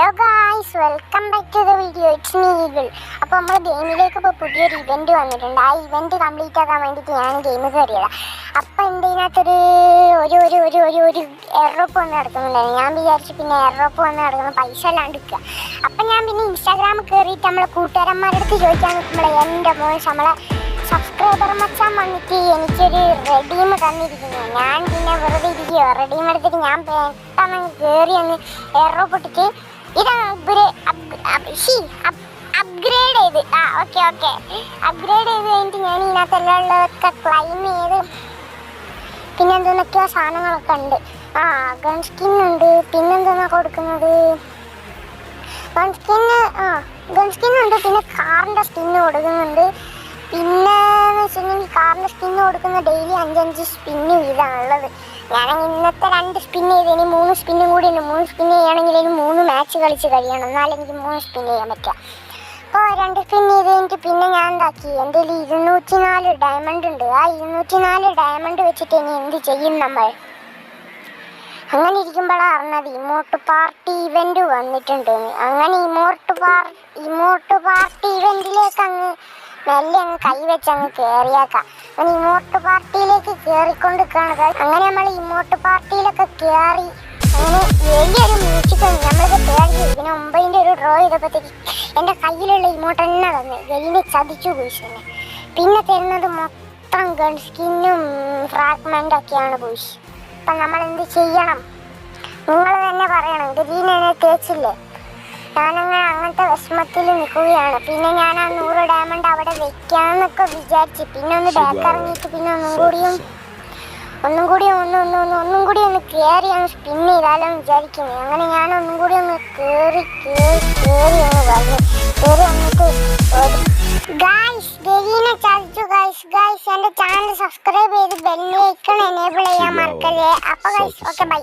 Hello guys welcome back to the video it's me eagle അപ്പോൾ നമ്മൾ ഗെയിമിലേക്ക് ഇപ്പോൾ പുതിയൊരു ഇവന്റ് വന്നിട്ടുണ്ട്. ആ ഇവന്റ് കംപ്ലീറ്റ് ആക്കാൻ വേണ്ടിയിട്ട് ഞാൻ ഗെയിം കയറിയതാണ് അപ്പോൾ എന്റെ ഇതിനകത്തൊരു ഒരു ഒരു ഒരു ഒരു ഒരു എറോപ്പ് വന്ന് നടക്കുന്നുണ്ടായിരുന്നു ഞാൻ വിചാരിച്ചു പിന്നെ എറോപ്പ് വന്ന് നടക്കുന്ന പൈസ എല്ലാം നിൽക്കുക. അപ്പം ഞാൻ പിന്നെ ഇൻസ്റ്റാഗ്രാമിൽ കയറിയിട്ട് നമ്മളെ കൂട്ടുകാരന്മാരുടെ അടുത്ത് ചോദിക്കാൻ നിൽക്കുമ്പോൾ എന്റെ മോൻ നമ്മളെ സബ്സ്ക്രൈബർ മച്ചാൻ വന്നിട്ട് എനിക്കൊരു റെഡീം തന്നിരിക്കുന്നു. ഞാൻ പിന്നെ വെറുതെ ഇരിക്കുകയോ റെഡീം എടുത്തിട്ട് ഞാൻ പെട്ടെന്ന് കയറി അങ്ങ് എറോ ഇതാണ് അപ്ഗ്രേഡ് ചെയ്ത്. ആ ഓക്കെ ഓക്കെ അപ്ഗ്രേഡ് ചെയ്ത് കഴിഞ്ഞിട്ട് ഞാൻ ഇതിനകത്തെല്ലാം ക്ലൈം ചെയ്ത് പിന്നെ എന്തെന്നൊക്കെയോ സാധനങ്ങളൊക്കെ ഉണ്ട്. ആ ഗൺ സ്കിൻ ഉണ്ട്. പിന്നെന്തെന്നാ കൊടുക്കുന്നത്? ഗൺ സ്കിന്ന് ആ ഗൺ സ്കിൻ ഉണ്ട്. പിന്നെ കാറിന്റെ സ്കിന്ന് കൊടുക്കുന്നുണ്ട്. പിന്നെ വെച്ചിട്ടുണ്ടെങ്കിൽ കാറിന്റെ സ്പിന്ന് കൊടുക്കുന്ന ഡെയിലി അഞ്ചഞ്ച് സ്പിന്ന് വീതമാണുള്ളത് ഞാനങ്ങ് ഇന്നത്തെ രണ്ട് സ്പിൻ ചെയ്ത് ഇനി മൂന്ന് സ്പിന്നും കൂടി ഉണ്ട്. മൂന്ന് സ്പിൻ ചെയ്യുകയാണെങ്കിൽ എനിക്ക് മൂന്ന് മാച്ച് കളിച്ച് കഴിയണം. എന്നാലും എനിക്ക് മൂന്ന് സ്പിൻ ചെയ്യാൻ പറ്റുക അപ്പോൾ രണ്ട് സ്പിൻ ചെയ്ത് എനിക്ക് പിന്നെ ഞാൻ എന്താക്കി? എന്റെ കയ്യിൽ ഇരുന്നൂറ്റി നാല് ഡയമണ്ട് ഉണ്ട്. ആ ഇരുന്നൂറ്റി നാല് ഡയമണ്ട് വെച്ചിട്ട് ഇനി എന്ത് ചെയ്യും നമ്മൾ? അങ്ങനെ ഇരിക്കുമ്പോഴാണ് അറിഞ്ഞത് ഇമോട്ട് പാർട്ടി ഇവന്റ് വന്നിട്ടുണ്ട്. അങ്ങനെ ഇമോട്ട് പാർ ഇമോട്ട് പാർട്ടി ഇവന്റിലേക്ക് അങ്ങ് മെല്ലെ അങ്ങ് കൈവച്ച് അങ്ങ് കയറിയേക്കാം അങ്ങനെ ഇമോട്ട് പാർട്ടിയിലേക്ക് കയറിക്കൊണ്ട് അങ്ങനെ നമ്മൾ ഇമോട്ട് പാർട്ടിയിലൊക്കെ കയറി അങ്ങനെ വലിയൊരു മ്യൂസിക് നമ്മളിത് തേടി ഇതിന് മുമ്പതിന്റെ ഒരു ഡ്രോ ചെയ്തപ്പോഴത്തേക്ക് എന്റെ കയ്യിലുള്ള ഇമോട്ട് തന്നെ തന്നെ ഗെയിമിൽ ചതിച്ചു പോയിന്നെ പിന്നെ തരുന്നത് മൊത്തം ഗൺ സ്കിന്നും ഫ്രാഗ്മെന്റ് ഒക്കെയാണ് പോയിസ് അപ്പം നമ്മൾ എന്ത് ചെയ്യണം? നിങ്ങൾ തന്നെ പറയണം. ഗ്രീൻ എന്നെ തേച്ചില്ലേ? ഞാനങ്ങനെ അങ്ങനത്തെ വിഷമത്തിൽ നിൽക്കുകയാണ്. പിന്നെ ഞാൻ ആ നൂറ് ഡയമണ്ട് അവിടെ വെക്കാന്നൊക്കെ വിചാരിച്ചു. പിന്നെ ഒന്ന് ബാക്ക് ഇറങ്ങിയിട്ട് പിന്നെ ഒന്നും കൂടിയും ഒന്നും കൂടി ഒന്ന് ഒന്ന് ഒന്ന് ഒന്നും കൂടി ഒന്ന് കയറി ഒന്ന് സ്പിൻ ചെയ്താലോ വിചാരിക്കുന്നു. അങ്ങനെ ഞാൻ ഒന്നും കൂടി ഒന്ന് കയറി കയറി കയറി ഒന്ന് വന്നു. കയറി വന്നിട്ട് ഗായ്സ് ഗരീനെ ചതിച്ചു ഗായ്സ് ഗായ്സ് എന്റെ ചാനൽ സബ്സ്ക്രൈബ് ചെയ്ത് ബെല്ലൈക്കൺ എനേബിൾ ചെയ്യാൻ മറക്കല്ലേ? അപ്പോൾ ഗായ്സ് ഓക്കെ ബൈ